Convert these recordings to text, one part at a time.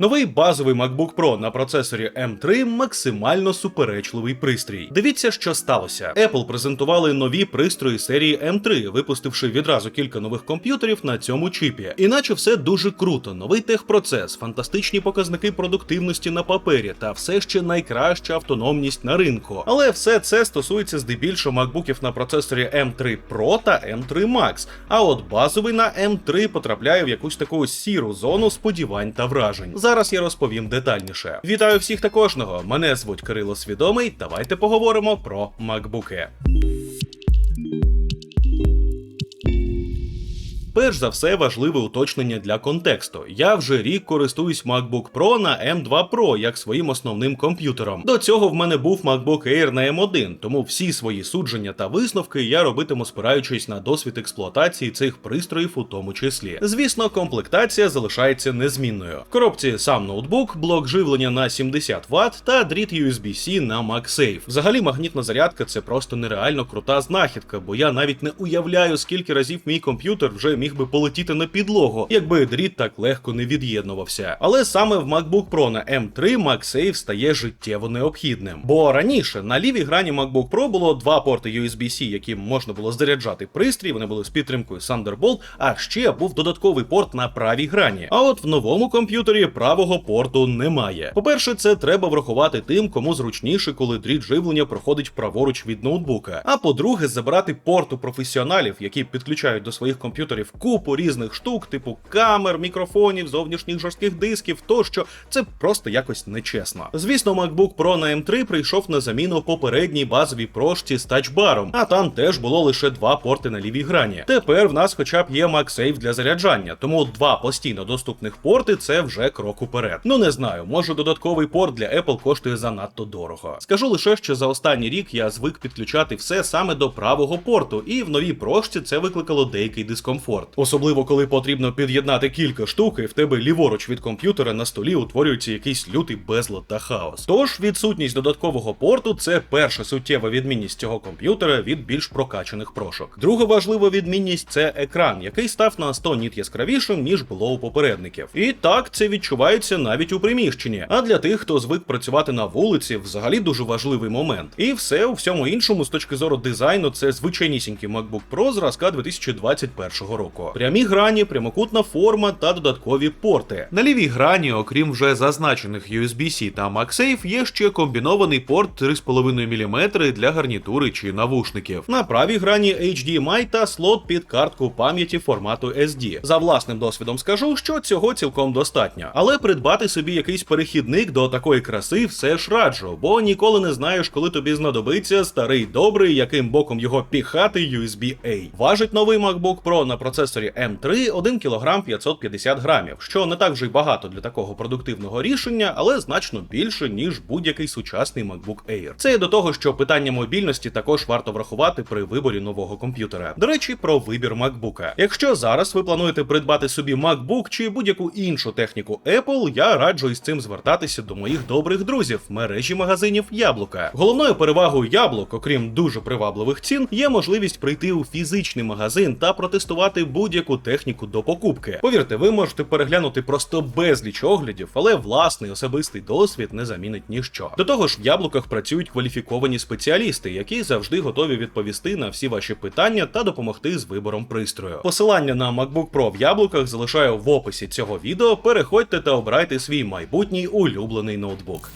Новий базовий MacBook Pro на процесорі M3 максимально суперечливий пристрій. Дивіться, що сталося. Apple презентували нові пристрої серії M3, випустивши відразу кілька нових комп'ютерів на цьому чіпі. Іначе все дуже круто. Новий техпроцес, фантастичні показники продуктивності на папері та все ще найкраща автономність на ринку. Але все це стосується здебільшого макбуків на процесорі M3 Pro та M3 Max. А от базовий на M3 потрапляє в якусь таку сіру зону сподівань та вражень. Зараз я розповім детальніше. Вітаю всіх та кожного. Мене звуть Кирило Свідомий. Давайте поговоримо про макбуки. Перш за все, важливе уточнення для контексту. Я вже рік користуюсь MacBook Pro на M2 Pro як своїм основним комп'ютером. До цього в мене був MacBook Air на M1, тому всі свої судження та висновки я робитиму спираючись на досвід експлуатації цих пристроїв у тому числі. Звісно, комплектація залишається незмінною. В коробці сам ноутбук, блок живлення на 70 Вт та дріт USB-C на MagSafe. Взагалі, магнітна зарядка це просто нереально крута знахідка, бо я навіть не уявляю, скільки разів мій комп'ютер вже міг би полетіти на підлогу, якби дріт так легко не від'єднувався. Але саме в MacBook Pro на M3 MagSafe стає життєво необхідним. Бо раніше на лівій грані MacBook Pro було два порти USB-C, яким можна було заряджати пристрій, вони були з підтримкою Thunderbolt, а ще був додатковий порт на правій грані. А от в новому комп'ютері правого порту немає. По-перше, це треба врахувати тим, кому зручніше, коли дріт живлення проходить праворуч від ноутбука. А по-друге, забирати порт у професіоналів, які підключають до своїх комп'ютерів купу різних штук, типу камер, мікрофонів, зовнішніх жорстких дисків, тощо це просто якось нечесно. Звісно, MacBook Pro на M3 прийшов на заміну попередній базовій прошті з тачбаром, а там теж було лише два порти на лівій грані. Тепер в нас хоча б є MagSafe для заряджання, тому два постійно доступних порти це вже крок уперед. Ну не знаю, може додатковий порт для Apple коштує занадто дорого. Скажу лише, що за останній рік я звик підключати все саме до правого порту, і в новій прошті це викликало деякий дискомфорт. Особливо коли потрібно під'єднати кілька штук, і в тебе ліворуч від комп'ютера на столі утворюється якийсь лютий безлад та хаос. Тож відсутність додаткового порту це перша суттєва відмінність цього комп'ютера від більш прокачаних прошок. Друга важлива відмінність це екран, який став на 100 ніт яскравішим, ніж було у попередників. І так це відчувається навіть у приміщенні. А для тих, хто звик працювати на вулиці, взагалі дуже важливий момент. І все у всьому іншому, з точки зору дизайну, це звичайнісінький MacBook Pro зразка 2021 року. Прямі грані, прямокутна форма та додаткові порти. На лівій грані, окрім вже зазначених USB-C та MagSafe, є ще комбінований порт 3,5 мм для гарнітури чи навушників. На правій грані HDMI та слот під картку пам'яті формату SD. За власним досвідом скажу, що цього цілком достатньо. Але придбати собі якийсь перехідник до такої краси все ж раджу, бо ніколи не знаєш, коли тобі знадобиться старий добрий, яким боком його піхати USB-A. Важить новий MacBook Pro на процесорі M3 1 кг 550 грамів, що не так вже й багато для такого продуктивного рішення, але значно більше, ніж будь-який сучасний MacBook Air. Це до того, що питання мобільності також варто врахувати при виборі нового комп'ютера. До речі, про вибір MacBook. Якщо зараз ви плануєте придбати собі MacBook чи будь-яку іншу техніку Apple, я раджу із цим звертатися до моїх добрих друзів мережі магазинів Яблука. Головною перевагою яблук, окрім дуже привабливих цін, є можливість прийти у фізичний магазин та протестувати будь-яку техніку до покупки. Повірте, ви можете переглянути просто безліч оглядів, але власний особистий досвід не замінить ніщо. До того ж, в яблуках працюють кваліфіковані спеціалісти, які завжди готові відповісти на всі ваші питання та допомогти з вибором пристрою. Посилання на MacBook Pro в яблуках залишаю в описі цього відео. Переходьте та обирайте свій майбутній улюблений ноутбук.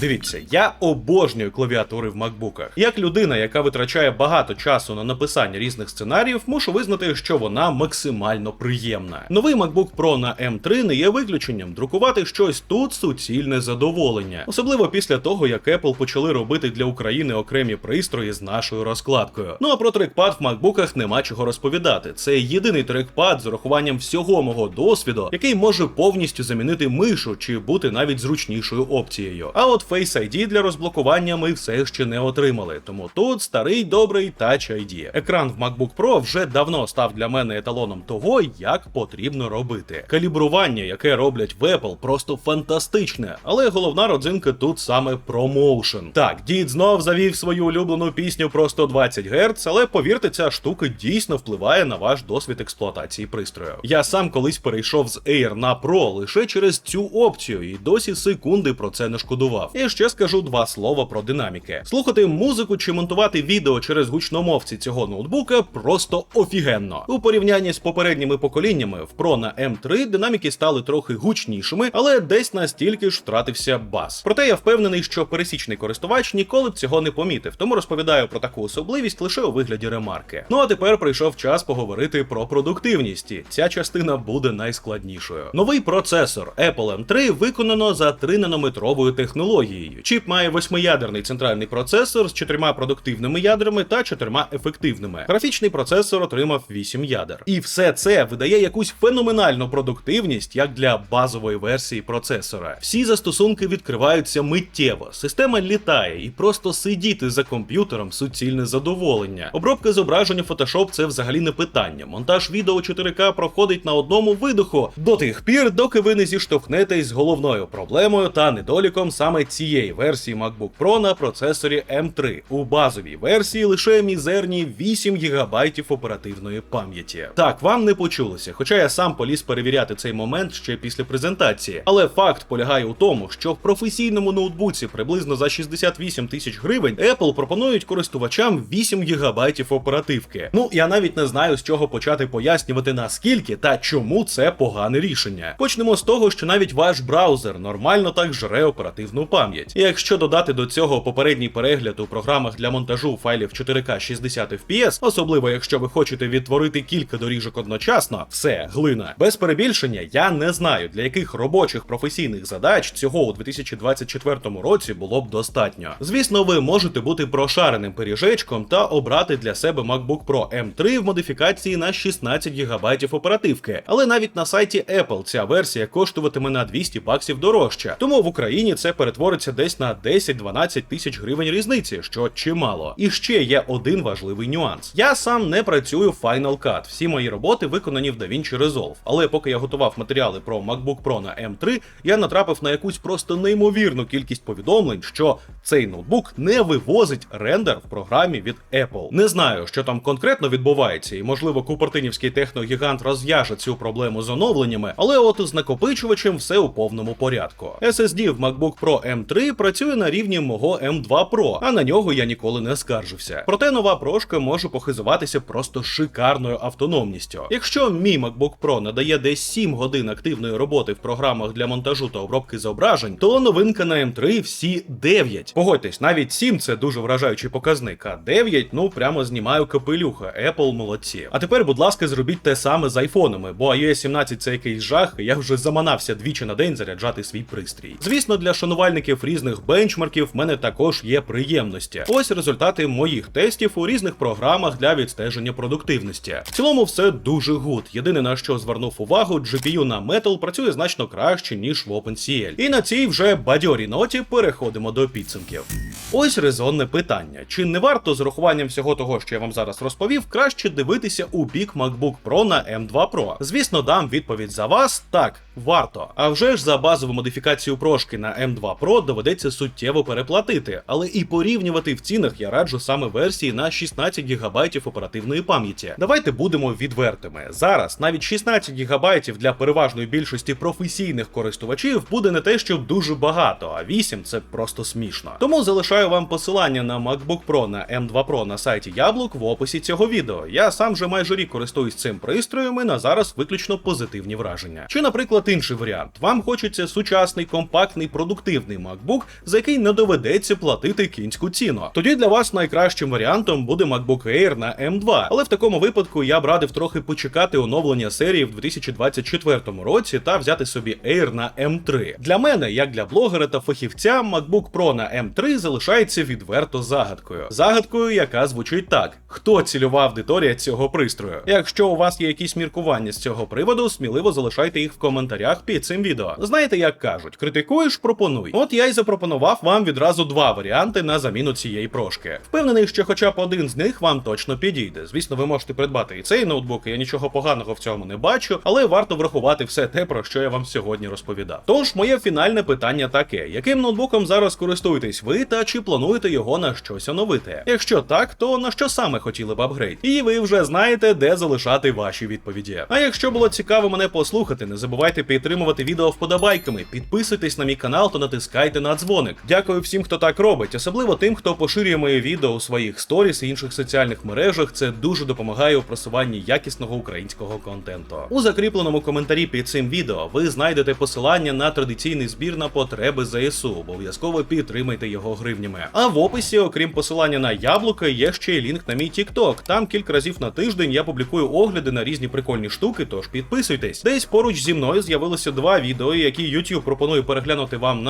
Дивіться, я обожнюю клавіатури в макбуках. Як людина, яка витрачає багато часу на написання різних сценаріїв, мушу визнати, що вона максимально приємна. Новий MacBook Pro на M3 не є виключенням. Друкувати щось тут суцільне задоволення, особливо після того, як Apple почали робити для України окремі пристрої з нашою розкладкою. Ну а про трекпад в макбуках нема чого розповідати. Це єдиний трекпад з урахуванням всього мого досвіду, який може повністю замінити мишу чи бути навіть зручнішою опцією. А от Face ID для розблокування ми все ще не отримали, тому тут старий добрий Touch ID. Екран в MacBook Pro вже давно став для мене еталоном того, як потрібно робити. Калібрування, яке роблять в Apple, просто фантастичне, але головна родзинка тут саме промоушен. Так, дід знов завів свою улюблену пісню про 120 Гц, але повірте, ця штука дійсно впливає на ваш досвід експлуатації пристрою. Я сам колись перейшов з Air на Pro лише через цю опцію, і досі секунди про це не шкодував. І ще скажу два слова про динаміки. Слухати музику чи монтувати відео через гучномовці цього ноутбука просто офігенно. У порівнянні з попередніми поколіннями в Pro на M3 динаміки стали трохи гучнішими, але десь настільки ж втратився бас. Проте я впевнений, що пересічний користувач ніколи б цього не помітив, тому розповідаю про таку особливість лише у вигляді ремарки. Ну а тепер прийшов час поговорити про продуктивність. Ця частина буде найскладнішою. Новий процесор Apple M3 виконано за 3 нанометровою технологією. Чіп має восьмиядерний центральний процесор з чотирма продуктивними ядрами та чотирма ефективними. Графічний процесор отримав 8 ядер. І все це видає якусь феноменальну продуктивність, як для базової версії процесора. Всі застосунки відкриваються миттєво, система літає, і просто сидіти за комп'ютером суцільне задоволення. Обробка зображення Photoshop це взагалі не питання. Монтаж відео 4К проходить на одному видоху до тих пір, доки ви не зіштовхнетесь з головною проблемою та недоліком саме цієї версії MacBook Pro на процесорі M3. У базовій версії лише мізерні 8 ГБ оперативної пам'яті. Так, вам не почулося, хоча я сам поліз перевіряти цей момент ще після презентації. Але факт полягає у тому, що в професійному ноутбуці приблизно за 68 тисяч гривень Apple пропонують користувачам 8 ГБ оперативки. Ну я навіть не знаю з чого почати пояснювати наскільки та чому це погане рішення. Почнемо з того, що навіть ваш браузер нормально так жре оперативну пам'ять. І якщо додати до цього попередній перегляд у програмах для монтажу файлів 4К 60 FPS, особливо якщо ви хочете відтворити кілька доріжок одночасно, все глина. Без перебільшення я не знаю, для яких робочих професійних задач цього у 2024 році було б достатньо. Звісно, ви можете бути прошареним пиріжечком та обрати для себе MacBook Pro M3 в модифікації на 16 ГБ оперативки, але навіть на сайті Apple ця версія коштуватиме на 200 баксів дорожче. Тому в Україні це перетвориться десь на 10-12 тисяч гривень різниці, що чимало. І ще є один важливий нюанс. Я сам не працюю в Final Cut. Всі мої роботи виконані в DaVinci Resolve. Але поки я готував матеріали про MacBook Pro на M3, я натрапив на якусь просто неймовірну кількість повідомлень, що цей ноутбук не вивозить рендер в програмі від Apple. Не знаю, що там конкретно відбувається, і можливо купертинівський техногігант розв'яже цю проблему з оновленнями, але от з накопичувачем все у повному порядку. SSD в MacBook Pro M3 працює на рівні мого M2 Pro, а на нього я ніколи не скаржився. Проте нова прошка може похизуватися просто шикарною автономністю. Якщо мій MacBook Pro надає десь 7 годин активної роботи в програмах для монтажу та обробки зображень, то новинка на M3 всі 9. Погодьтесь, навіть 7 це дуже вражаючий показник, а 9, ну прямо знімаю капелюха. Apple молодці. А тепер, будь ласка, зробіть те саме з айфонами, бо iOS 17 це якийсь жах, і я вже заманався двічі на день заряджати свій пристрій. Звісно, для шанувальників різних бенчмарків в мене також є приємності. Ось результати моїх тестів у різних програмах для відстеження продуктивності. В цілому все дуже гуд. Єдине на що звернув увагу, GPU на Metal працює значно краще, ніж в OpenCL. І на цій вже бадьорій ноті переходимо до підсумків. Ось резонне питання: чи не варто з урахуванням всього того, що я вам зараз розповів, краще дивитися у бік MacBook Pro на M2 Pro? Звісно, дам відповідь за вас. Так, варто. А вже ж за базову модифікацію прошки на M2 Pro доведеться суттєво переплатити, але і порівнювати в цінах я раджу саме версії на 16 ГБ оперативної пам'яті. Давайте будемо відвертими. Зараз навіть 16 ГБ для переважної більшості професійних користувачів буде не те, щоб дуже багато, а 8 це просто смішно. Тому залишаю вам посилання на MacBook Pro на M2 Pro на сайті Яблук в описі цього відео. Я сам вже майже рік користуюсь цим пристроєм і на зараз виключно позитивні враження. Чи, наприклад, інший варіант. Вам хочеться сучасний, компактний, продуктивний MacBook, за який не доведеться платити кінську ціну. Тоді для вас найкращим варіантом буде MacBook Air на M2. Але в такому випадку я б радив трохи почекати оновлення серії в 2024 році та взяти собі Air на M3. Для мене, як для блогера та фахівця, MacBook Pro на M3 залишається відверто загадкою. Загадкою, яка звучить так: хто цільова аудиторія цього пристрою? Якщо у вас є якісь міркування з цього приводу, сміливо залишайте їх в коментарях під цим відео. Знаєте, як кажуть, критикуєш, пропонуй. От я й запропонував вам відразу два варіанти на заміну цієї прошки. Впевнений, що хоча б один з них вам точно підійде. Звісно, ви можете придбати і цей ноутбук, і я нічого поганого в цьому не бачу, але варто врахувати все те, про що я вам сьогодні розповідав. Тож, моє фінальне питання таке: яким ноутбуком зараз користуєтесь ви та чи плануєте його на щось оновити? Якщо так, то на що саме хотіли б апгрейд? І ви вже знаєте, де залишати ваші відповіді. А якщо було цікаво мене послухати, не забувайте підтримувати відео вподобайками, підписуйтесь на мій канал та натискайте на дзвоник. Дякую всім, хто так робить, особливо тим, хто поширює мої відео у своїх сторіс і інших соціальних мережах. Це дуже допомагає у просуванні якісного українського контенту. У закріпленому коментарі під цим відео ви знайдете посилання на традиційний збір на потреби ЗСУ. Обов'язково підтримайте його гривнями. А в описі, окрім посилання на яблука, є ще й лінк на мій TikTok. Там кілька разів на тиждень я публікую огляди на різні прикольні штуки, тож підписуйтесь. Десь поруч зі мною з'явилося два відео, які YouTube пропонує переглянути вам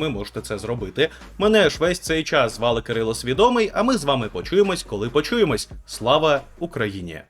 наступними. Можете це зробити. Мене ж весь цей час звали Кирило Свідомий, а ми з вами почуємось, коли почуємось. Слава Україні!